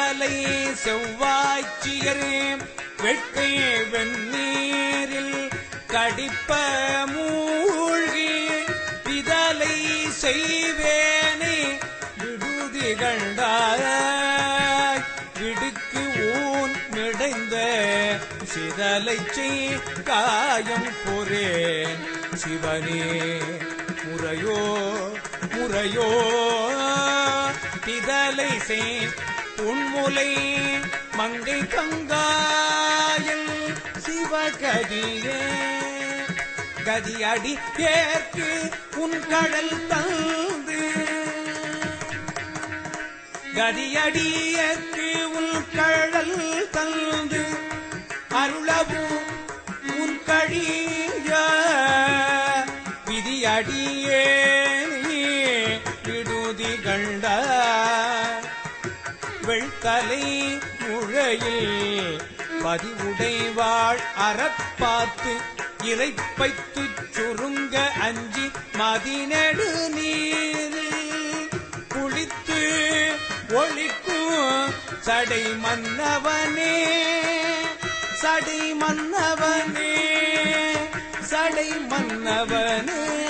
விதலை செவ்வாய்ச்சியரே வெட்கை வெந்நீரில் கடிப்ப மூழ்கி பிதலை செய்வேனே விடுதி கண்டாய் விடுக்கு ஊன் மிடைந்த சிதலை செய் காயம் பொறேன். சிவனே முறையோ முறையோ பிதலை செய் உண்முலை மங்கை கங்காயல் சிவகதியே. கதியடி ஏற்கு உன் கடல் தந்து. கதியடியற்கு உன் கடல் தந்து. அருளவும் உன் கழிய. விதியடியே விடுதிகள் விடுதி வெள்தலை முழையில் பதிவுடைவாள் அறப்பாத்து இறைப்பைத்து சுருங்க அஞ்சி மதிநெடு நீர் குளித்து ஒழிக்கும் சடை மன்னவனே சடை மன்னவனே சடை மன்னவனே.